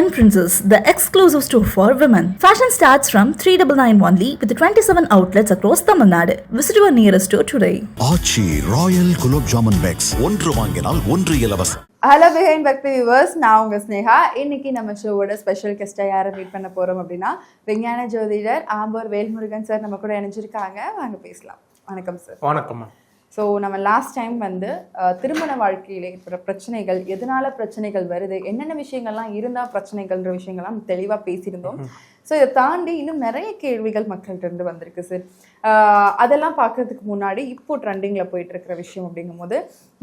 Yen Princess, the exclusive store for women. Fashion starts from 3991 only with 27 outlets across Tamil Nadu. Visit your nearest store today. Aachi royal gulab jamun packs ஒன்று வாங்கினால் ஒன்று இலவசம். Hello behind பக்தி viewers நான் உங்க ஸ்னேகா. இன்னைக்கு நம்ம ஷோவோட ஸ்பெஷல் கெஸ்ட்டாக யாரை மீட் பண்ண போறோம் அப்படின்னா விஞ்ஞான ஜோதிடர் ஆம்பூர் வேல்முருகன் சார் நம்ம கூட இணைஞ்சிருக்காங்க. வாங்க பேசலாம். வணக்கம் சார் வணக்கம்மா. ஸோ நம்ம லாஸ்ட் டைம் வந்து திருமண வாழ்க்கையில் ஏற்படுற பிரச்சனைகள் எதனால பிரச்சனைகள் வருது என்னென்ன விஷயங்கள்லாம் இருந்தால் பிரச்சனைகள்ன்ற விஷயங்கள்லாம் தெளிவாக பேசியிருந்தோம். ஸோ இதை தாண்டி இன்னும் நிறைய கேள்விகள் மக்கள்கிட்ட இருந்து வந்திருக்கு சார் அதெல்லாம் பார்க்கறதுக்கு முன்னாடி இப்போ ட்ரெண்டிங்கில் போயிட்டு இருக்கிற விஷயம் அப்படிங்கும்போது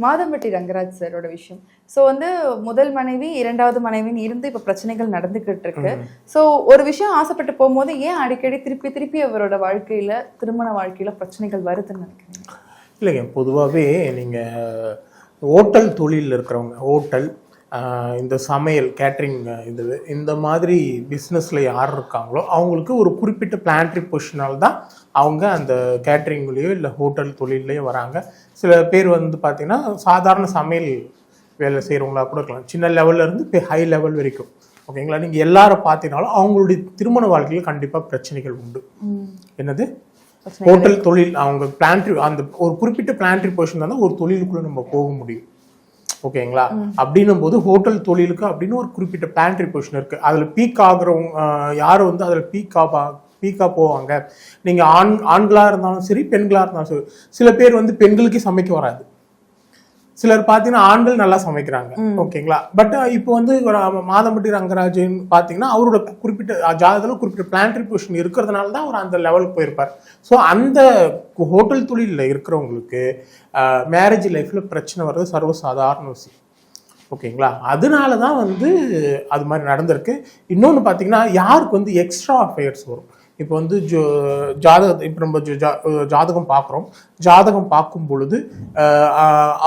மாதம்பட்டி ரங்கராஜ் சாரோட விஷயம். ஸோ வந்து முதல் மனைவி இரண்டாவது மனைவின்னு இருந்து இப்போ பிரச்சனைகள் நடந்துக்கிட்டு இருக்கு. ஸோ ஒரு விஷயம் ஆசைப்பட்டு போகும்போது ஏன் அடிக்கடி திருப்பி திருப்பி அவரோட வாழ்க்கையில திருமண வாழ்க்கையில பிரச்சனைகள் வருதுன்னு நினைக்கிறீங்க? இல்லைங்க பொதுவாகவே நீங்கள் ஹோட்டல் தொழிலில் இருக்கிறவங்க ஹோட்டல் இந்த சமையல் கேட்ரிங் இது இந்த மாதிரி பிஸ்னஸில் யார் இருக்காங்களோ அவங்களுக்கு ஒரு குறிப்பிட்ட பிளான்ட்ரி பொசிஷனால் தான் அவங்க அந்த கேட்ரிங்லேயோ இல்லை ஹோட்டல் தொழிலையோ வராங்க. சில பேர் வந்து பார்த்திங்கன்னா சாதாரண சமையல் வேலை செய்கிறவங்களா கூட இருக்கலாம். சின்ன லெவல்ல இருந்து இப்போ ஹை லெவல் வரைக்கும். ஓகேங்களா நீங்கள் எல்லாரும் பார்த்தீங்கனாலும் அவங்களுடைய திருமண வாழ்க்கையில் கண்டிப்பாக பிரச்சனைகள் உண்டு. என்னது? ஹோட்டல் தொழில் அவங்க பிளான்ட்ரி அந்த ஒரு குறிப்பிட்ட பிளான்ட்ரி பொசிஷன் தான் ஒரு தொழிலுக்குள்ள நம்ம போக முடியும். ஓகேங்களா? அப்படின்னும் போது ஹோட்டல் தொழிலுக்கு அப்படின்னு ஒரு குறிப்பிட்ட பிளான்ட்ரி பொசிஷன் இருக்கு. அதுல பீக் ஆகுறவங்க யார் வந்து அதுல பீக் ஆபா பீக்கா போவாங்க? நீங்க ஆண் ஆண்களா இருந்தாலும் சரி பெண்களா இருந்தாலும் சரி. சில பேர் வந்து பெண்களுக்கே சமைக்க வராது. சிலர் பார்த்தீங்கன்னா ஆண்கள் நல்லா சமைக்கிறாங்க. ஓகேங்களா? பட் இப்போ வந்து மாதம்பட்டி ரங்கராஜன் பார்த்தீங்கன்னா அவரோட குறிப்பிட்ட ஜாதகத்தில் குறிப்பிட்ட பிளான்ட்ரி பொசிஷன் இருக்கிறதுனால தான் அவர் அந்த லெவலுக்கு போயிருப்பார். ஸோ அந்த ஹோட்டல் தொழிலில் இருக்கிறவங்களுக்கு மேரேஜ் லைஃப்பில் பிரச்சனை வர்றது சர்வசாதாரண விஷயம். ஓகேங்களா? அதனால தான் வந்து அது மாதிரி நடந்திருக்கு. இன்னொன்று பார்த்தீங்கன்னா யாருக்கு வந்து எக்ஸ்ட்ரா அஃபேர்ஸ் வரும்? இப்போ வந்து ஜோ ஜாதகம் இப்போ நம்ம ஜோ- ஜா- ஜாதகம் பார்க்குறோம். ஜாதகம் பார்க்கும் பொழுது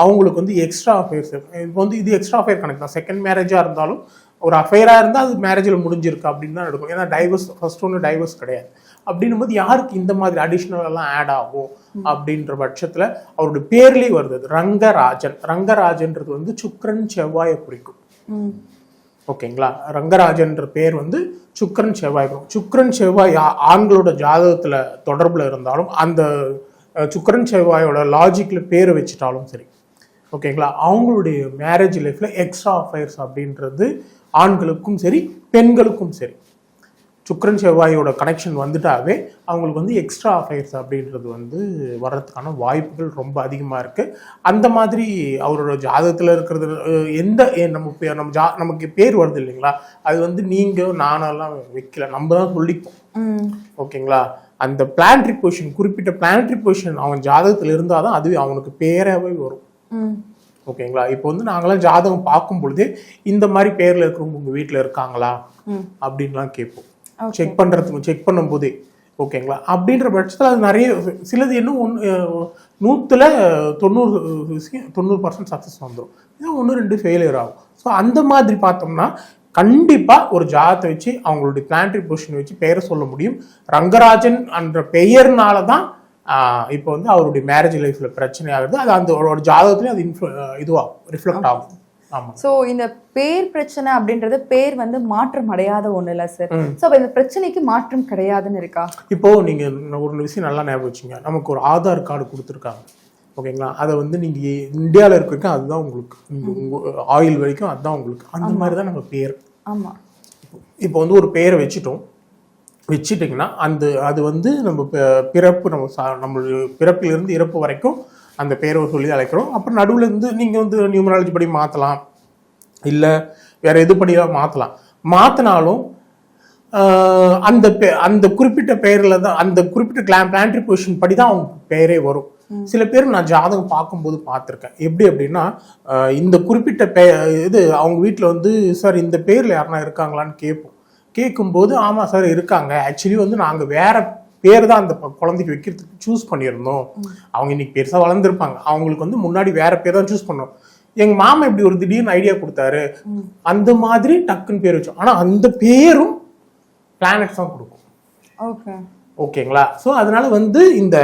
அவங்களுக்கு வந்து எக்ஸ்ட்ரா அஃபேர்ஸ் இப்போ வந்து இது எக்ஸ்ட்ரா அஃபேர் கணக்கு தான். செகண்ட் மேரேஜாக இருந்தாலும் ஒரு அஃபேராக இருந்தால் அது மேரேஜில் முடிஞ்சிருக்கு அப்படின்னு தான் நடக்கும் ஏன்னா டைவர்ஸ் ஃபர்ஸ்ட் ஒன்று டைவர்ஸ் கிடையாது. அப்படின்னும் போது யாருக்கு இந்த மாதிரி அடிஷ்னல் எல்லாம் ஆட் ஆகும் அப்படின்ற பட்சத்தில் அவருடைய பேர்லேயே வருது. ரங்கராஜன். ரங்கராஜன்றது வந்து சுக்ரன் செவ்வாயை குறிக்கும். ஓகேங்களா? ரங்கராஜன்ற பேர் வந்து சுக்கரன் செவ்வாய் சுக்கரன் செவ்வாய் ஆண்களோட ஜாதகத்தில் தொடர்பில் இருந்தாலும் அந்த சுக்கரன் செவ்வாயோட லாஜிக்கில் பேர் வச்சுட்டாலும் சரி ஓகேங்களா? அவங்களுடைய மேரேஜ் லைஃப்பில் எக்ஸ்ட்ரா அஃபேர்ஸ் அப்படின்றது ஆண்களுக்கும் சரி பெண்களுக்கும் சரி. சுக்கிரன் செவ்வாயோட கனெக்ஷன் வந்துட்டாவே அவங்களுக்கு வந்து எக்ஸ்ட்ரா அஃபேர்ஸ் அப்படின்றது வந்து வர்றதுக்கான வாய்ப்புகள் ரொம்ப அதிகமாக இருக்குது அந்த மாதிரி அவரோட ஜாதகத்தில் இருக்கிறது எந்த நம்ம நம்ம ஜா நமக்கு பேர் வருது இல்லைங்களா? அது வந்து நீங்கள் நானெல்லாம் வைக்கல. நம்ம தான் சொல்லிப்போம். ஓகேங்களா? அந்த பிளான்ட்ரி பொசிஷன் குறிப்பிட்ட பிளான்ட்ரி பொசிஷன் அவன் ஜாதகத்தில் இருந்தால் தான் அதுவே அவனுக்கு பேராகவே வரும். ஓகேங்களா? இப்போ வந்து நாங்களாம் ஜாதகம் பார்க்கும் பொழுதே இந்த மாதிரி பேர்ல இருக்கிறவங்க உங்க வீட்டில் இருக்காங்களா? அப்படின்லாம் கேட்போம். செக் பண்றதுக்கு செக் பண்ணும்போதே. ஓகேங்களா அப்படின்ற பட்சத்தில் அது நிறைய சிலது இன்னும் ஒன்று நூற்றுல தொண்ணூறு தொண்ணூறு பர்சன்ட் சக்ஸஸ் வந்துடும் இது ஒன்று ரெண்டு ஃபெயிலியர் ஆகும். ஸோ அந்த மாதிரி பார்த்தோம்னா கண்டிப்பாக ஒரு ஜாதத்தை வச்சு அவங்களுடைய பிளான்ட்ரி பொசிஷன் வச்சு பெயரை சொல்ல முடியும். ரங்கராஜன் என்ற பெயர்னால தான் இப்போ வந்து அவருடைய மேரேஜ் லைஃப்ல பிரச்சனை ஆகுது. அது அந்த ஒரு ஜாதகத்துலேயும் அது இன்ஃப்ளு இதுவாகும் ரிஃப்ளெக்ட் ஆகும். ஸோ இந்த பேர் பிரச்சனை அப்படின்றது பேர் வந்து மாற்றம் அடையாத ஒண்ணு இல்ல சார் ஸோ அப்ப இந்த பிரச்சனைக்கு மாற்றம் கிடையாதுன்னு இருக்கா? இப்போ நீங்க ஒரு விஷயம் நல்லா ஞாபகம் வச்சுங்க. நமக்கு ஒரு ஆதார் கார்டு கொடுத்துருக்காங்க. ஓகேங்களா? அதை வந்து நீங்க இந்தியாவில் இருக்க வரைக்கும் அதுதான் உங்களுக்கு ஆயில் வரைக்கும் அதுதான் உங்களுக்கு. அந்த மாதிரி தான் நம்ம பேர். ஆமா. இப்போ வந்து ஒரு பேரை வச்சுட்டோம். வச்சுட்டிங்கன்னா அந்த அது வந்து நம்ம பிறப்பு நம்ம சா- நம்மளுடைய பிறப்பிலிருந்து இறப்பு வரைக்கும் அந்த பேரை சொல்லி அழைக்கிறோம். அப்புறம் நடுவில் இருந்து நீங்கள் வந்து நியூமராலஜி படி மாற்றலாம் இல்லை வேற எது படியெல்லாம் மாற்றலாம் மாற்றினாலும் அந்த பே- அந்த குறிப்பிட்ட பெயரில் தான் அந்த குறிப்பிட்ட கிளா பிளான்ட்ரி பொசிஷன் படி தான் அவங்க பேரே வரும். சில பேர் நான் ஜாதகம் பார்க்கும்போது பார்த்துருக்கேன். எப்படி அப்படின்னா இந்த குறிப்பிட்ட பே இது அவங்க வீட்டில் வந்து சார் இந்த பேரில் யாருனா இருக்காங்களான்னு கேட்போம். கேட்கும்போது ஆமாம் சார் இருக்காங்க. ஆக்சுவலி வந்து நாங்கள் வேற பேர் தான் அந்த குழந்தைக்கு வைக்கிறதுக்கு சூஸ் பண்ணியிருந்தோம். அவங்க இன்னைக்கு பெருசாக வளர்ந்துருப்பாங்க. அவங்களுக்கு வந்து முன்னாடி வேற பேர் தான் சூஸ் பண்ணோம். எங்க மாமா இப்படி ஒரு திடீர்னு ஐடியா கொடுத்தாரு. அந்த மாதிரி டக்குன்னு பேர் வச்சோம். ஆனா அந்த பேரும் பிளானட்ஸ் தான் கொடுக்கும். ஓகே ஓகேங்களா? ஸோ அதனால வந்து இந்த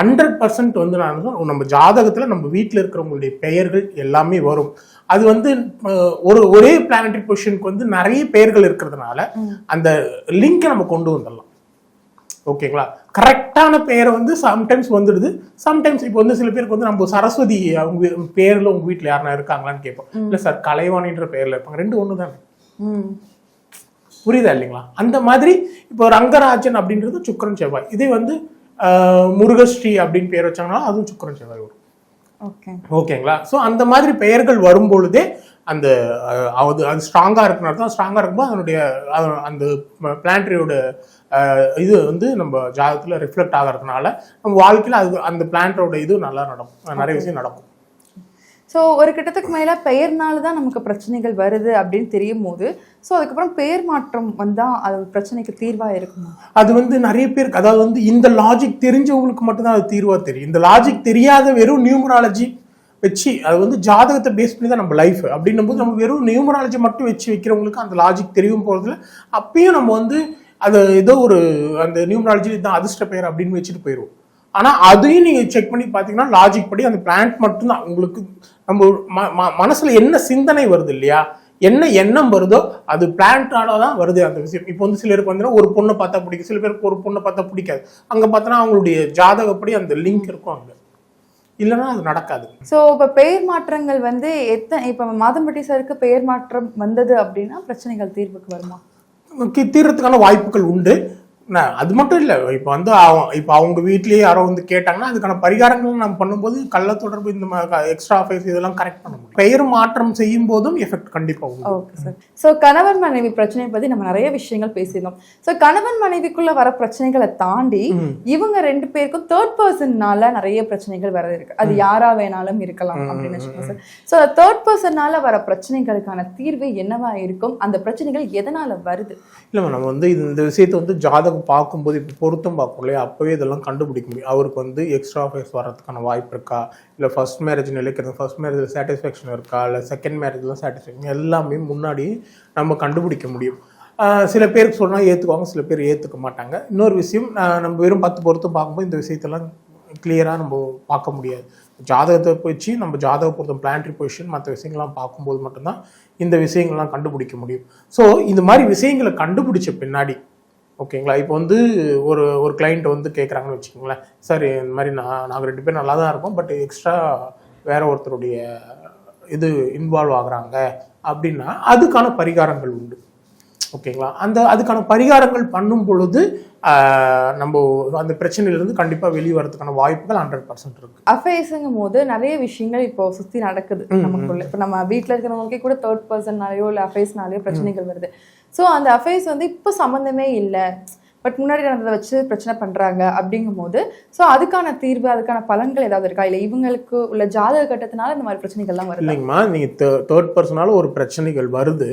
ஹண்ட்ரட் பர்சன்ட் வந்து நான் நம்ம ஜாதகத்தில் நம்ம வீட்டில் இருக்கிறவங்களுடைய பெயர்கள் எல்லாமே வரும். அது வந்து ஒரு ஒரே பிளானட்டரி பொசிஷனுக்கு வந்து நிறைய பெயர்கள் இருக்கிறதுனால அந்த லிங்கை நம்ம கொண்டு வந்துடலாம். ஓகேங்களா? கரெக்டான பெயரை வந்து சம்டைம்ஸ் வந்துடுது. சம்டைம்ஸ் இப்போ வந்து சில பேருக்கு வந்து நம்ம சரஸ்வதி அவங்க பேர்ல உங்க வீட்டில் யாருனா இருக்காங்களான்னு கேட்போம். இல்லை சார் கலைவாணின்ற பேர்ல இருப்பாங்க. ரெண்டு ஒன்று தானே புரியுதா இல்லைங்களா? அந்த மாதிரி இப்போ ரங்கராஜன் அப்படின்றது சுக்கரன் செவ்வாய். இதே வந்து முருகஸ்ரீ அப்படின்னு பேர் வச்சாங்கன்னா அதுவும் சுக்கரன் செவ்வாய் வரும். ஓகே. ஓகேங்களா? ஸோ அந்த மாதிரி பெயர்கள் வரும் பொழுதே அந்த அது அது ஸ்ட்ராங்காக இருக்குன்னு அர்த்தம் ஸ்ட்ராங்காக இருக்கும்போது அதனுடைய அந்த பிளான்ட்ரியோட இது வந்து நம்ம ஜாதகத்தில் ரிஃப்ளெக்ட் ஆகிறதுனால நம்ம வாழ்க்கையில் அது அந்த பிளான்ட்டோட இது நல்லா நடக்கும். நிறைய விஷயம் நடக்கும். ஸோ ஒரு கிட்டத்துக்கு மேல பெயர்னால தான் நமக்கு பிரச்சனைகள் வருது அப்படின்னு தெரியும் போது ஸோ அதுக்கப்புறம் பெயர் மாற்றம் வந்தா அது பிரச்சனைக்கு தீர்வா இருக்குமா? அது வந்து நிறைய பேருக்கு அதாவது வந்து இந்த லாஜிக் தெரிஞ்சவங்களுக்கு மட்டும்தான் அது தீர்வா தெரியும். இந்த லாஜிக் தெரியாத வெறும் நியூமராலஜி வச்சு அது வந்து ஜாதகத்தை பேஸ் பண்ணி தான் நம்ம லைஃப் அப்படின்னும் போது நம்ம வெறும் நியூமராலஜி மட்டும் வச்சு வைக்கிறவங்களுக்கு அந்த லாஜிக் தெரியும் போகிறதுல அப்பயும் நம்ம வந்து அது ஏதோ ஒரு அந்த நியூமராலஜி தான் அதிர்ஷ்ட பெயர் அப்படின்னு வச்சுட்டு போயிடுவோம். ஆனால் அதையும் நீங்கள் செக் பண்ணி பார்த்தீங்கன்னா லாஜிக் படி அந்த பிளான்ட் மட்டும்தான் உங்களுக்கு நம்ம ம- ம- என்ன சிந்தனை வருது இல்லையா? என்ன எண்ணம் வருதோ அது பிளான்டால தான் வருது அந்த விஷயம். இப்போ வந்து சிலருக்கு வந்து ஒரு பொண்ணை பார்த்தா பிடிக்கும். சில பேருக்கு ஒரு பொண்ணை பார்த்தா பிடிக்காது. அங்கே பார்த்தோன்னா அவங்களுடைய ஜாதகப்படி அந்த லிங்க் இருக்கும் அங்கே. இல்லைன்னா அது நடக்காது. ஸோ இப்போ பெயர் மாற்றங்கள் வந்து எத்தனை இப்போ மாதம்பட்டி சாருக்கு பெயர் மாற்றம் வந்தது அப்படின்னா பிரச்சனைகள் தீர்வுக்கு வருமா? தீர்றதுக்கான வாய்ப்புகள் உண்டு. அது மட்டும் இல்லை. இப்போ வந்து அவ- இப்போ அவங்க வீட்லயே யாரோ வந்து கேட்டாங்கன்னா அதுக்கான பரிகாரங்கள் நம்ம பண்ணும்போது கள்ள தொடர்பு இந்த மாதிரி எக்ஸ்ட்ரா அஃபேர்ஸ் இதெல்லாம் கரெக்ட் பண்ண முடியும். பெயர் மாற்றம் செய்யும் போதும் எஃபெக்ட் கண்டிப்பாக ஓகே சார் ஸோ கணவன் மனைவி பிரச்சனை பத்தி நம்ம நிறைய விஷயங்கள் பேசியிருந்தோம். ஸோ கணவன் மனைவிக்குள்ள வர பிரச்சனைகளை தாண்டி இவங்க ரெண்டு பேருக்கும் தேர்ட் பர்சன்னால நிறைய பிரச்சனைகள் வர இருக்கு. அது யாரா வேணாலும் இருக்கலாம் அப்படின்னு வச்சுக்கோங்க சார் ஸோ தேர்ட் பர்சன்னால வர பிரச்சனைகளுக்கான தீர்வு என்னவா இருக்கும்? அந்த பிரச்சனைகள் எதனால வருது? இல்லைம்மா நம்ம வந்து இந்த விஷயத்தை வந்து ஜாதகம் பார்க்கும்போது இப்போ பொருத்தம் பார்க்கும் இல்லையா? அப்போவே இதெல்லாம் கண்டுபிடிக்க முடியும். அவருக்கு வந்து எக்ஸ்ட்ரா ஃபேஸ் வர்றதுக்கான வாய்ப்பு இருக்கா? இல்லை ஃபர்ஸ்ட் மேரேஜ் நிலைக்கிறது ஃபர்ஸ்ட் மேரேஜில் சாட்டிஸ்ஃபேக்ஷன் இருக்கா? இல்லை செகண்ட் மேரேஜில் சாட்டிஸ்ஃபேக்ஷன் எல்லாமே முன்னாடி நம்ம கண்டுபிடிக்க முடியும். சில பேருக்கு சொன்னால் ஏற்றுக்குவாங்க சில பேர் ஏற்றுக்க மாட்டாங்க. இன்னொரு விஷயம் நம்ம வெறும் பத்து பொருத்தம் பார்க்கும்போது இந்த விஷயத்தெல்லாம் கிளியராக நம்ம பார்க்க முடியாது. ஜாதகத்தை வச்சு நம்ம ஜாதக பொருத்தம் பிளான்ட்ரி பொசிஷன் மற்ற விஷயங்கள்லாம் பார்க்கும்போது மட்டும்தான் இந்த விஷயங்கள்லாம் கண்டுபிடிக்க முடியும். ஸோ இந்த மாதிரி விஷயங்களை கண்டுபிடிச்ச பின்னாடி ஓகேங்களா? இப்போ வந்து ஒரு ஒரு கிளைண்ட் வந்து கேட்குறாங்கன்னு வச்சுக்கோங்களேன். சார் இந்த மாதிரி நான் நாங்கள் ரெண்டு பேரும் நல்லா தான் இருக்கோம் பட் எக்ஸ்ட்ரா வேற ஒருத்தருடைய இது இன்வால்வ் ஆகுறாங்க அப்படின்னா அதுக்கான பரிகாரங்கள் உண்டு. ஓகேங்களா? அந்த அதுக்கான பரிகாரங்கள் பண்ணும் பொழுது நம்ம அந்த பிரச்சனையிலிருந்து கண்டிப்பாக வெளியே வரதுக்கான வாய்ப்புகள் ஹண்ட்ரட் பர்சன்ட் இருக்கு. அஃபேர்ஸுங்கும் போது நிறைய விஷயங்கள் இப்போ சுத்தி நடக்குது. நமக்குள்ள இப்போ நம்ம வீட்டில் இருக்கிறவங்களுக்கே கூட தேர்ட் பர்சன்னாலேயோ இல்லை அஃபேர்ஸ்னாலேயோ பிரச்சனைகள் வருது. ஸோ அந்த அஃபேர்ஸ் வந்து இப்போ சம்மந்தமே இல்லை. பட் முன்னாடி நடந்ததை வச்சு பிரச்சனை பண்ணுறாங்க அப்படிங்கும் போது ஸோ அதுக்கான தீர்வு அதுக்கான பலன்கள் ஏதாவது இருக்கா? இல்லை இவங்களுக்கு உள்ள ஜாதக கட்டத்தினால இந்த மாதிரி பிரச்சனைகள்லாம் வருது? இல்லைங்கம்மா. நீங்கள் தேர்ட் பர்சனால ஒரு பிரச்சனைகள் வருது.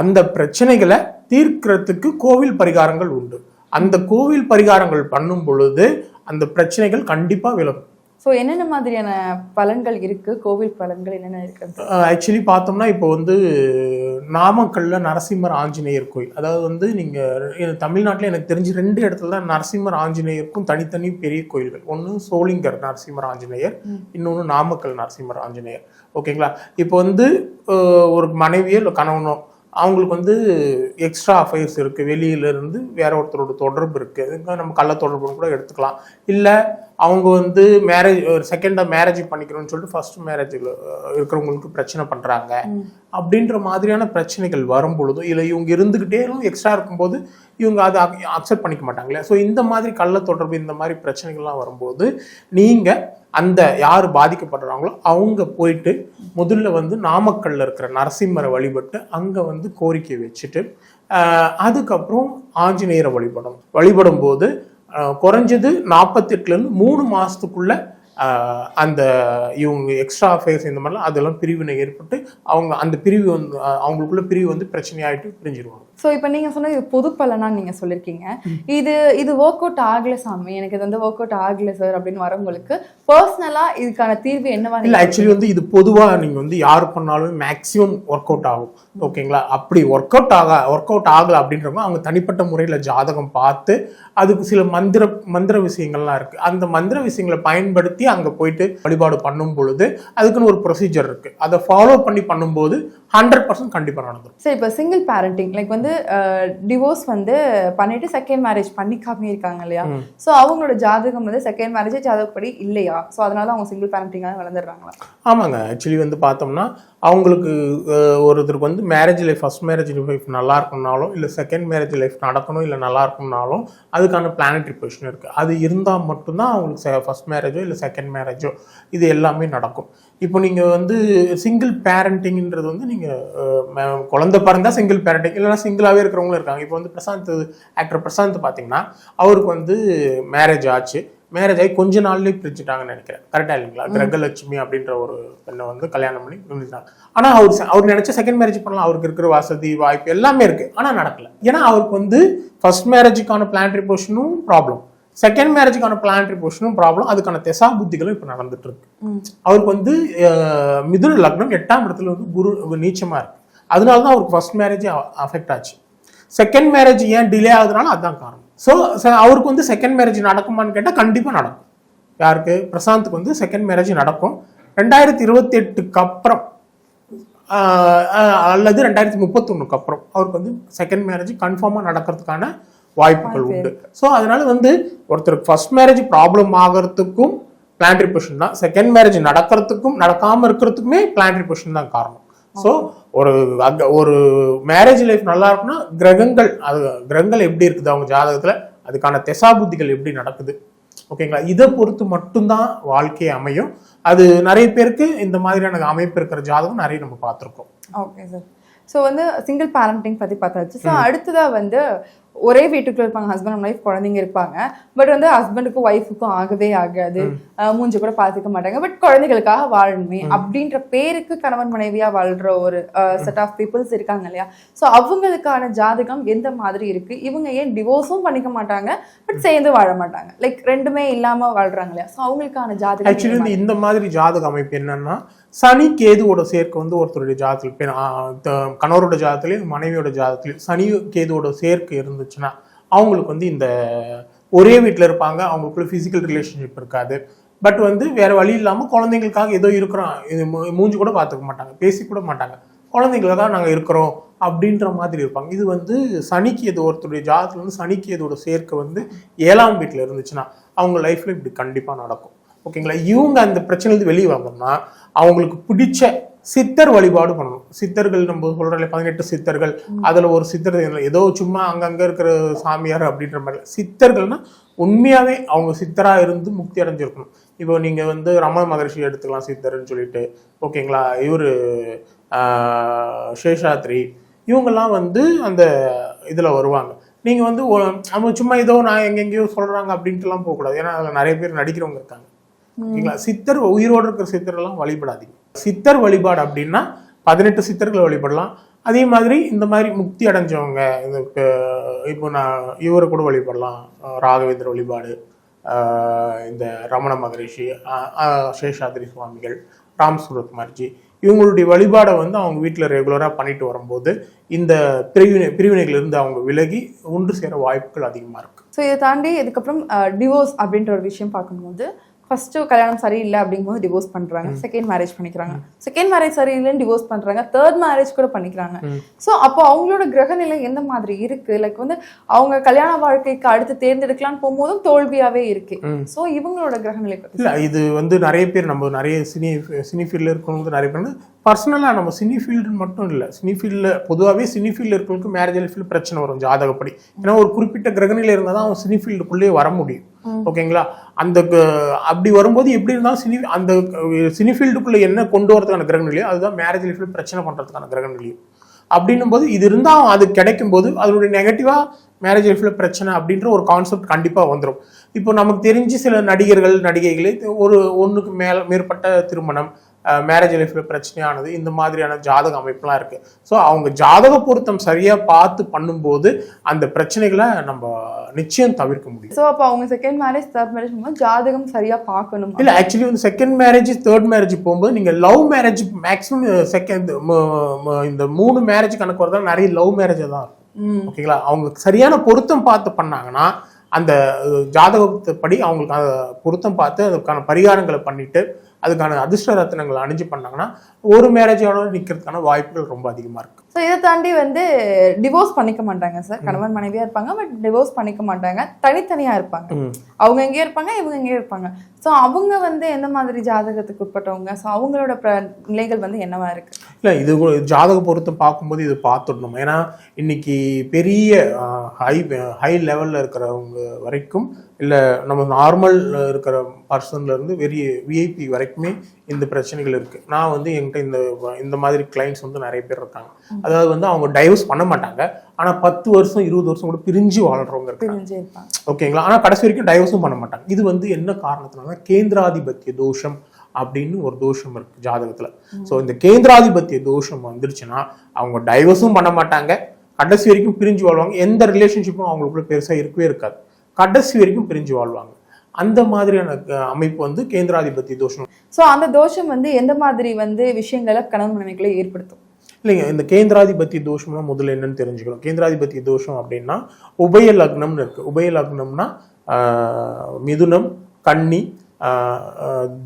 அந்த பிரச்சனைகளை தீர்க்கிறதுக்கு கோவில் பரிகாரங்கள் உண்டு. அந்த கோவில் பரிகாரங்கள் பண்ணும் பொழுது அந்த பிரச்சனைகள் கண்டிப்பாக விலகும் ஸோ என்னென்ன மாதிரியான பலன்கள் இருக்கு? கோவில் பலன்கள் என்னென்ன இருக்கு? ஆக்சுவலி பார்த்தோம்னா இப்போ வந்து நாமக்கல்ல நரசிம்மர் ஆஞ்சநேயர் கோயில். அதாவது வந்து நீங்கள் தமிழ்நாட்டில் எனக்கு தெரிஞ்சு ரெண்டு இடத்துல தான் நரசிம்மர் ஆஞ்சநேயருக்கும் தனித்தனி பெரிய கோயில்கள். ஒன்று சோளிங்கர் நரசிம்மர் ஆஞ்சநேயர் இன்னொன்று நாமக்கல் நரசிம்மர் ஆஞ்சநேயர். ஓகேங்களா? இப்போ வந்து ஒரு மனைவியோ இல்லை கணவனோ அவங்களுக்கு வந்து எக்ஸ்ட்ரா அஃபேர்ஸ் இருக்குது வெளியிலேருந்து வேற ஒருத்தரோட தொடர்பு இருக்குது நம்ம கள்ள தொடர்புன்னு கூட எடுத்துக்கலாம். இல்லை அவங்க வந்து மேரேஜ் செகண்டாக மேரேஜ் பண்ணிக்கணும்னு சொல்லிட்டு ஃபர்ஸ்ட் மேரேஜில் இருக்கிறவங்களுக்கு பிரச்சனை பண்ணுறாங்க அப்படின்ற மாதிரியான பிரச்சனைகள் வரும்பொழுதும் இல்லை இவங்க இருந்துக்கிட்டேலும் எக்ஸ்ட்ரா இருக்கும்போது இவங்க அதை அக்செப்ட் பண்ணிக்க மாட்டாங்களே. ஸோ இந்த மாதிரி கள்ள தொடர்பு இந்த மாதிரி பிரச்சனைகள்லாம் வரும்போது நீங்கள் அந்த யார் பாதிக்கப்படுறாங்களோ அவங்க போயிட்டு முதல்ல வந்து நாமக்கல்ல இருக்கிற நரசிம்மரை வழிபட்டு அங்கே வந்து கோரிக்கை வச்சுட்டு அதுக்கப்புறம் ஆஞ்சநேயரை வழிபடணும். வழிபடும் போது குறைஞ்சது நாற்பத்தெட்டுலேருந்து மூணு மாதத்துக்குள்ளே அந்த இவங்க எக்ஸ்ட்ரா அஃபேர்ஸ் இந்த மாதிரிலாம் அதெல்லாம் பிரிவினை ஏற்பட்டு அவங்க அந்த பிரிவு வந்து அவங்களுக்குள்ள பிரிவு வந்து பிரச்சனையாயிட்டு பிரிஞ்சிருவாங்க. ஸோ இப்போ நீங்க சொன்னது இது பொது பலனா நீங்க சொல்லியிருக்கீங்க இது இது ஒர்க் அவுட் ஆகல சாமி. எனக்கு இது வந்து ஒர்க் அவுட் ஆகல சார் அப்படின்னு வரவங்களுக்கு பர்சனலா இதுக்கான தீர்வு என்னவா இல்ல ஆக்சுவலி வந்து இது பொதுவா நீங்க வந்து யார் பண்ணாலும் மேக்ஸிமம் ஒர்க் அவுட் ஆகும். ஓகேங்களா அப்படி ஒர்க் அவுட் ஆக ஒர்க் அவுட் ஆகல அப்படின்றவங்க அவங்க தனிப்பட்ட முறையில ஜாதகம் பார்த்து அதுக்கு சில மந்திர மந்திர விஷயங்கள்லாம் இருக்கு. அந்த மந்திர விஷயங்களை பயன்படுத்தி அங்க போயிட்டு வழிபாடு பண்ணும் பொழுது அதுக்குன்னு ஒரு ப்ரொசீஜர் இருக்கு. அதை ஃபாலோ பண்ணி பண்ணும்போது ஹண்ட்ரட் பர்சன்ட் கண்டிப்பா நடந்துரும். சரி இப்போ சிங்கிள் பேரண்டிங் லைக் வந்து டிவோர்ஸ் வந்து பண்ணிட்டு செகண்ட் மேரேஜ் பண்ணிக்காம இருக்காங்க இல்லையா? ஸோ அவங்களோட ஜாதகம் வந்து செகண்ட் மேரேஜே ஜாதகப்படி இல்லையா? ஸோ அதனால அவங்க சிங்கிள் பேரண்டிங்காக வளர்ந்துடுறாங்களா? ஆமாங்க. ஆக்சுவலி வந்து பார்த்தோம்னா அவங்களுக்கு ஒருத்தருக்கு வந்து marriage life first marriage life நல்லா இருக்கும்னாலும் இல்லை செகண்ட் மேரேஜ் லைஃப் நடக்கணும் இல்லை நல்லா இருக்கும்னாலும் அதுக்கான பிளானட்ரி பொசிஷன் இருக்குது அது இருந்தால் மட்டும்தான் அவங்களுக்கு ஃபர்ஸ்ட் மேரேஜோ இல்லை செகண்ட் மேரேஜோ இது எல்லாமே நடக்கும். இப்போ நீங்கள் வந்து சிங்கிள் பேரண்டிங்ன்றது வந்து நீங்கள் குழந்தை பிறந்தா சிங்கிள் பேரண்டிங் இல்லைன்னா சிங்கிளாகவே இருக்கிறவங்களும் இருக்காங்க. இப்போ வந்து பிரசாந்த் ஆக்டர் பிரசாந்த் பார்த்தீங்கன்னா அவருக்கு வந்து மேரேஜ் ஆச்சு. மேரேஜ் ஆகி கொஞ்ச நாள்லயே பிரிச்சுட்டாங்கன்னு நினைக்கிறேன். கரெக்டா இல்லைங்களா? கிரகலட்சுமி அப்படின்ற ஒரு பெண்ணை வந்து கல்யாணம் பண்ணி பிரிஞ்சுட்டாங்க ஆனா அவர் அவர் நினைச்ச செகண்ட் மேரேஜ் பண்ணலாம். அவருக்கு இருக்கிற வசதி வாய்ப்பு எல்லாமே இருக்கு. ஆனா நடக்கல. ஏன்னா அவருக்கு வந்து ஃபர்ஸ்ட் மேரேஜுக்கான பிளான்ட்ரி போர்ஷனும் ப்ராப்ளம் செகண்ட் மேரேஜுக்கான பிளான்ட்ரி போர்ஷனும் ப்ராப்ளம் அதுக்கான திசா புத்திகளும் இப்போ நடந்துட்டு இருக்கு அவருக்கு வந்து மிதுன லக்னம் எட்டாம் இடத்துல வந்து குரு நீச்சமா இருக்கு. அதனால தான் அவருக்கு ஃபர்ஸ்ட் மேரேஜ் அஃபெக்ட் ஆச்சு. செகண்ட் மேரேஜ் ஏன் டிலே ஆகுதுனால அதுதான் காரணம். ஸோ அவருக்கு வந்து செகண்ட் மேரேஜ் நடக்குமான்னு கேட்டால் கண்டிப்பாக நடக்கும். யாருக்கு? பிரசாந்த்க்கு வந்து செகண்ட் மேரேஜ் நடக்கும். ரெண்டாயிரத்தி இருபத்தி எட்டுக்கு அப்புறம் அல்லது ரெண்டாயிரத்தி முப்பத்தொன்னுக்கு அப்புறம் அவருக்கு வந்து செகண்ட் மேரேஜ் கன்ஃபார்மாக நடக்கிறதுக்கான வாய்ப்புகள் உண்டு. ஸோ அதனால வந்து ஒருத்தருக்கு ஃபர்ஸ்ட் மேரேஜ் ப்ராப்ளம் ஆகிறதுக்கும் பிளான்ட்ரி பொசிஷன் தான். செகண்ட் மேரேஜ் நடக்கிறதுக்கும் நடக்காம இருக்கிறதுக்குமே பிளான்ட்ரி பொசிஷன் தான் காரணம். ஸோ ஒரு ஒரு மேரேஜ் லைஃப் நல்லா இருக்குன்னா கிரகங்கள் அது கிரகங்கள் எப்படி இருக்குது அவங்க ஜாதகத்துல? அதுக்கான திசா புத்திகள் எப்படி நடக்குது? ஓகேங்களா இதை பொறுத்து மட்டும்தான் வாழ்க்கை அமையும். அது நிறைய பேருக்கு இந்த மாதிரியான அமைப்பு இருக்கிற ஜாதகம் நிறைய நம்ம பார்த்துருக்கோம். Okay sir. ஸோ வந்து சிங்கிள் பேரண்டிங் பற்றி பார்த்தாச்சு. ஸோ அடுத்ததா வந்து ஒரே வீட்டுக்குள்ள இருப்பாங்க. ஹஸ்பண்ட் அண்ட் ஒய்ஃப் குழந்தைங்க இருப்பாங்க. பட் வந்து ஹஸ்பண்டுக்கும் ஒய்ஃபுக்கும் ஆகவே ஆகாது. மூஞ்சி கூட பார்த்துக்க மாட்டாங்க. பட் குழந்தைகளுக்காக வாழணுமே அப்படின்ற பேருக்கு கணவன் மனைவியா வாழ்ற ஒரு செட் ஆஃப் பீப்புள்ஸ் இருக்காங்க இல்லையா? ஸோ அவங்களுக்கான ஜாதகம் எந்த மாதிரி இருக்கு? இவங்க ஏன் டிவோர்ஸும் பண்ணிக்க மாட்டாங்க. பட் சேர்ந்து வாழ மாட்டாங்க. லைக் ரெண்டுமே இல்லாம வாழ்றாங்க இல்லையா? ஸோ அவங்களுக்கான ஜாதகம் ஆக்சுவலி இந்த மாதிரி ஜாதக அமைப்பு என்னன்னா சனி கேதுவோட சேர்க்கை வந்து ஒருத்தருடைய ஜாதத்தில் த- கணவரோட ஜாதத்துலேயும் மனைவியோட ஜாதத்துலேயும் சனி கேதுவோட சேர்க்கை இருந்துச்சுன்னா அவங்களுக்கு வந்து இந்த ஒரே வீட்டில் இருப்பாங்க அவங்களுக்குள்ள ஃபிசிக்கல் ரிலேஷன்ஷிப் இருக்காது. பட் வந்து வேற வழி இல்லாமல் குழந்தைங்களுக்காக ஏதோ இருக்கிறோம் இது மூ- மூஞ்சி கூட பார்த்துக்க மாட்டாங்க பேசி கூட மாட்டாங்க. குழந்தைங்களுக்காக நாங்கள் இருக்கிறோம் அப்படின்ற மாதிரி இருப்பாங்க. இது வந்து சனிக்கு எது ஒருத்தருடைய ஜாதத்தில் வந்து சனிக்கு எதோட சேர்க்கை வந்து ஏழாம் வீட்டில் இருந்துச்சுன்னா அவங்க லைஃப்பில் இப்படி கண்டிப்பாக நடக்கும். ஓகேங்களா? இவங்க அந்த பிரச்சனையிலிருந்து வெளியே வரணும்னா அவங்களுக்கு பிடிச்ச சித்தர் வழிபாடு பண்ணணும். சித்தர்கள் நம்ம சொல்றோம்ல பதினெட்டு சித்தர்கள். அதுல ஒரு சித்தர் ஏதோ சும்மா அங்கங்க இருக்கிற சாமியார் அப்படின்ற மாதிரி. சித்தர்கள்னா உண்மையாவே அவங்க சித்தரா இருந்து முக்தி அடைஞ்சிருக்கணும். இப்போ நீங்க வந்து ரமண மகரிஷி எடுத்துக்கலாம் சித்தர்னு சொல்லிட்டு. ஓகேங்களா? இவரு சேஷாத்ரி. இவங்கெல்லாம் வந்து அந்த இதுல வருவாங்க. நீங்க வந்து அவங்க சும்மா ஏதோ நான் எங்கெங்கேயோ சொல்றாங்க அப்படின்ட்டுலாம் போகக்கூடாது. ஏன்னா அதுல நிறைய பேர் நடிக்கிறவங்க இருக்காங்க. ஓகேங்களா? சித்தர் உயிரோடு இருக்கிற சித்தரெல்லாம் வழிபடாதீங்க. சித்தர் வழிபாடு அப்படின்னா பதினெட்டு சித்தர்களை வழிபடலாம். அதே மாதிரி இந்த மாதிரி முக்தி அடைஞ்சவங்க இந்த இப்போ நான் இவரை கூட வழிபடலாம். ராகவேந்திர வழிபாடு இந்த ரமண மகரிஷி அஹ் சேஷாத்ரி சுவாமிகள் ராம் சூரத் இவங்களுடைய வழிபாடை வந்து அவங்க வீட்டில் ரெகுலராக பண்ணிட்டு வரும்போது இந்த பிரிவினை பிரிவினைகளிலிருந்து அவங்க விலகி ஒன்று சேர வாய்ப்புகள் அதிகமாக இருக்குது ஸோ இதை தாண்டி இதுக்கப்புறம் டிவோர்ஸ் அப்படின்ற ஒரு விஷயம் பார்க்கும்போது ஃபர்ஸ்ட் கல்யாணம் சரியில்லை அப்படிங்கும்போது டிவோர்ஸ் பண்றாங்க. செகண்ட் மேரேஜ் பண்ணிக்கிறாங்க. செகண்ட் மேரேஜ் சரியில்லைன்னு டிவோர்ஸ் பண்றாங்க. தேர்ட் மேரேஜ் கூட பண்ணிக்கிறாங்க. ஸோ அப்போ அவங்களோட கிரகநிலை எந்த மாதிரி இருக்கு? லைக் வந்து அவங்க கல்யாண வாழ்க்கைக்கு அடுத்து தேர்ந்தெடுக்கலாம்னு போகும்போதும் தோல்வியாவே இருக்கு. ஸோ இவங்களோட கிரகநிலை இது வந்து நிறைய பேர் நம்ம நிறைய சினி சினி ஃபீல்டில் இருக்கிறவங்க நிறைய பேர் பர்சனலாக நம்ம சினி ஃபீல்டு மட்டும் இல்லை சினி ஃபீல்டில் பொதுவாகவே சினி ஃபீல்டில் இருக்கிறவங்களுக்கு மேரேஜ் லைஃப்பில் பிரச்சனை வரும் ஜாதகப்படி. ஏன்னா ஒரு குறிப்பிட்ட கிரகநிலை இருந்தால் தான் அவன் சினி ஃபீல்டுக்குள்ளேயே வர முடியும். ஓகேங்களா? அந்த அப்படி வரும்போது எப்படி இருந்தாலும் சினி அந்த சினி ஃபீல்டுக்குள்ளே என்ன கொண்டு வரதுக்கான கிரகநிலையோ அதுதான் மேரேஜ் லைஃப்பில் பிரச்சனை பண்ணுறதுக்கான கிரகநிலையும் அப்படின்னும் போது இது இருந்தால் அது கிடைக்கும் போது அதனுடைய நெகட்டிவா மேரேஜ் லைஃப்ல பிரச்சனை அப்படின்ற ஒரு கான்செப்ட் கண்டிப்பா வந்துடும் இப்போ நமக்கு தெரிஞ்சு சில நடிகர்கள் நடிகைகளே ஒரு ஒண்ணுக்கு மேல மேற்பட்ட திருமணம் மேரேஜ் லைஃப்ல பிரச்சனையானது இந்த மாதிரியான ஜாதக அமைப்புலாம் இருக்கு. ஸோ அவங்க ஜாதக பொருத்தம் சரியா பார்த்து பண்ணும்போது அந்த பிரச்சனைகளை நம்ம நிச்சயம் தவிர்க்க முடியும். ஸோ அப்போ அவங்க செகண்ட் மேரேஜ் தேர்ட் மேரேஜ் போகும்போது ஜாதகம் சரியா பார்க்கணும். இல்ல ஆக்சுவலி வந்து செகண்ட் மேரேஜ் தேர்ட் மேரேஜ் போகும்போது நீங்க லவ் மேரேஜ் மேக்ஸிமம் செகண்ட் இந்த மூணு மேரேஜ் கணக்கு வரதான் நிறைய லவ் மேரேஜ் தான் இருக்கும். ஓகேங்களா? அவங்க சரியான பொருத்தம் பார்த்து பண்ணாங்கன்னா அந்த அஹ், ஜாதகப்படி அவங்களுக்கு அதை பொருத்தம் பார்த்து அதுக்கான பரிகாரங்களை பண்ணிட்டு அதுக்கான அதிர்ஷ்ட ரத்னங்களை அணிஞ்சு பண்ணாங்கன்னா ஒரு மேரேஜோட நிக்கிறதுக்கான வாய்ப்புகள் ரொம்ப அதிகமா இருக்கு. ஸோ இதை தாண்டி வந்து டிவோர்ஸ் பண்ணிக்க மாட்டாங்க சார் கணவன் மனைவியா இருப்பாங்க பட் டிவோர்ஸ் பண்ணிக்க மாட்டாங்க. தனித்தனியா இருப்பாங்க. அவங்க எங்கேயும் இருப்பாங்க இவங்க எங்கேயும் இருப்பாங்க. ஸோ அவங்க வந்து எந்த மாதிரி ஜாதகத்துக்கு உட்பட்டவங்க? ஸோ அவங்களோட நிலைகள் வந்து என்னவா இருக்கு? இல்லை இது ஜாதக பொருத்தம் பார்க்கும்போது இது பார்த்துடணும். ஏன்னா இன்னைக்கு பெரிய ஹை ஹை லெவலில் இருக்கிறவங்க வரைக்கும் இல்லை நம்ம நார்மல் இருக்கிற பர்சன்ல இருந்து வெறிய விஐபி வரைக்குமே இந்த பிரச்சனைகள் இருக்கு. நான் வந்து என்கிட்ட இந்த இந்த மாதிரி கிளைண்ட்ஸ் வந்து நிறைய பேர் இருக்காங்க. அதாவது வந்து அவங்க டைவர்ஸ் பண்ண மாட்டாங்க. ஆனால் பத்து வருஷம் இருபது வருஷம் கூட பிரிஞ்சு வாழ்றவங்க இருக்காங்க. ஓகேங்களா ஆனால் கடைசி வரைக்கும் டைவர்ஸும் பண்ண மாட்டாங்க. இது வந்து என்ன காரணத்தினால கேந்திராதிபத்திய தோஷம் அப்படின்னு ஒரு தோஷம் இருக்கு ஜாதகத்துல. ஸோ இந்த கேந்திராதிபத்திய தோஷம் வந்துருச்சுன்னா அவங்க டைவர்ஸும் பண்ண மாட்டாங்க. கடைசி வரைக்கும் பிரிஞ்சு வாழ்வாங்க. எந்த ரிலேஷன்ஷிப்பும் அவங்களுக்குள்ள பெருசா இருக்கவே இருக்காது. கடைசி வரைக்கும் பிரிஞ்சு வாழ்வாங்க. அந்த மாதிரியான அமைப்பு வந்து கேந்திராதிபத்திய தோஷம். ஸோ அந்த தோஷம் வந்து எந்த மாதிரி வந்து விஷயங்களை கணவன் ஏற்படுத்தும்? இல்லைங்க இந்த கேந்திராதிபத்திய தோஷம்னா முதல்ல என்னன்னு தெரிஞ்சுக்கணும். கேந்திராதிபத்திய தோஷம் அப்படின்னா உபய லக்னம்னு இருக்கு. உபய லக்னம்னா மிதுனம் கன்னி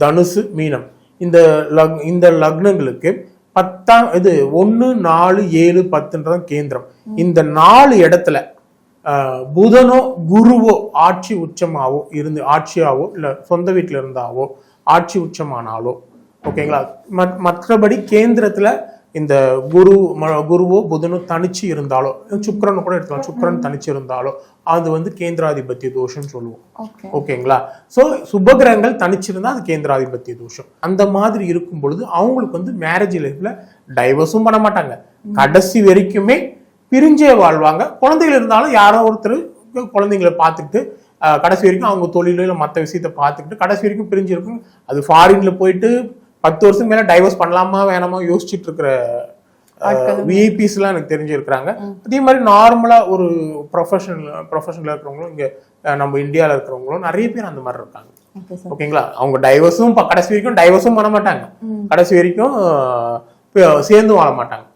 தனுசு மீனம். இந்த லக் இந்த லக்னங்களுக்கு பத்தாம் இது ஒன்று நாலு ஏழு பத்துன்றதான் கேந்திரம். இந்த நாலு இடத்துல புதனோ குருவோ ஆட்சி உச்சமாவோ இருந்து ஆட்சியாவோ இல்லை சொந்த வீட்டில் இருந்தாவோ ஆட்சி உச்சமானாலோ ஓகேங்களா? மற்றபடி கேந்திரத்துல இந்த குரு குருவோ புதனோ தனிச்சு இருந்தாலோ சுக்கிரன் கூட எடுத்துக்கலாம். சுக்கிரன் தனிச்சு இருந்தாலோ அது வந்து கேந்திராதிபத்திய தோஷம் சொல்லுவோம். ஓகே. ஓகேங்களா? சோ சுபகிரகங்கள் தனிச்சிருந்தா அது கேந்திராதிபத்திய தோஷம். அந்த மாதிரி இருக்கும் பொழுது அவங்களுக்கு வந்து மேரேஜ் லைஃப்ல டைவர்ஸும் பண்ண மாட்டாங்க. கடைசி வரைக்குமே பிரிஞ்சே வாழ்வாங்க. குழந்தைகள் இருந்தாலும் யாரோ ஒருத்தர் குழந்தைங்களை பார்த்துக்கிட்டு கடைசி வரைக்கும் அவங்க தொழிலோ இல்லை மற்ற விஷயத்த பார்த்துக்கிட்டு கடைசி வரைக்கும் பிரிஞ்சு இருக்கும் அது ஃபாரின்ல போயிட்டு பத்து வருஷம் மேல டைவர்ஸ் பண்ணலாமா வேணாமா யோசிச்சுட்டு இருக்கிற விஐபிஸ் எல்லாம் எனக்கு தெரிஞ்சிருக்கிறாங்க. அதே மாதிரி நார்மலா ஒரு ப்ரொஃபஷனல் ப்ரொஃபஷனல் இருக்கிறவங்களும் இங்க நம்ம இந்தியால இருக்கிறவங்களும் நிறைய பேர் அந்த மாதிரி இருக்காங்க. ஓகேங்களா? அவங்க டைவர்ஸும் கடைசி வரைக்கும் டைவர்ஸும் பண்ண மாட்டாங்க. கடைசி வரைக்கும் சேர்ந்து வாழ மாட்டாங்க.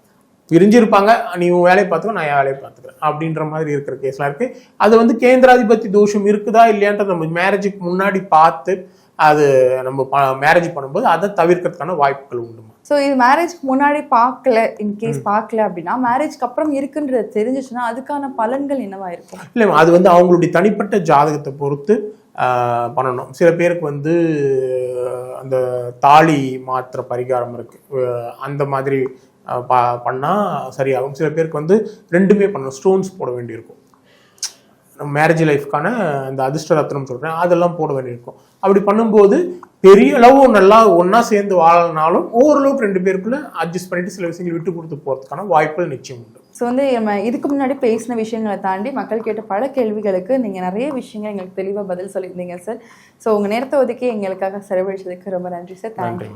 பிரிஞ்சிருப்பாங்க நீ உன் வேலையை பார்த்துக்கோ நான் என் வேலையை பார்த்துக்கிறேன். அப்படின்ற மாதிரி இருக்கிற கேஸ்லாம் இருக்கு. அது வந்து கேந்திராதிபத்தி தோஷம் இருக்குதா இல்லையான்றது நம்ம மேரேஜுக்கு முன்னாடி பார்த்து அது நம்ம மேரேஜ் பண்ணும்போது அதை தவிர்க்கிறதுக்கான வாய்ப்புகள் உண்டு ஸோ இது மேரேஜ்க்கு முன்னாடி பார்க்கல இன்கேஸ் பார்க்கல அப்படின்னா மேரேஜ்க்கு அப்புறம் இருக்குன்றது தெரிஞ்சிச்சுன்னா அதுக்கான பலன்கள் என்னவா இருக்கும்? இல்லை அது வந்து அவங்களுடைய தனிப்பட்ட ஜாதகத்தை பொறுத்து பண்ணணும். சில பேருக்கு வந்து அந்த தாலி மாத்திர பரிகாரம் இருக்கு. ஆஹ், அந்த மாதிரி ப- பண்ணா சரியாகும். சில பேருக்கு வந்து ரெண்டுமே பண்ணணும். ஸ்டோன்ஸ் போட வேண்டியிருக்கும். மேரேஜ் லைஃப்க்கான அந்த அதிர்ஷ்ட ரத்னம் சொல்றேன். அதெல்லாம் போட வேண்டியிருக்கும். அப்படி பண்ணும்போது பெரிய அளவு நல்லா ஒண்ணா சேர்ந்து வாழனாலும் ஓரளவுக்கு ரெண்டு பேருக்குள்ள அட்ஜஸ்ட் பண்ணிட்டு சில விஷயங்கள் விட்டு கொடுத்து போறதுக்கான வாய்ப்புகள் நிச்சயம் உண்டு. ஸோ வந்து நம்ம இதுக்கு முன்னாடி பேசின விஷயங்களை தாண்டி மக்கள் கேட்ட பல கேள்விகளுக்கு நீங்கள் நிறைய விஷயங்கள் எங்களுக்கு தெளிவாக பதில் சொல்லியிருந்தீங்க சார் ஸோ உங்கள் நேரத்தை ஒதுக்கி எங்களுக்காக செலவழிச்சதுக்கு ரொம்ப நன்றி சார் தேங்க்யூ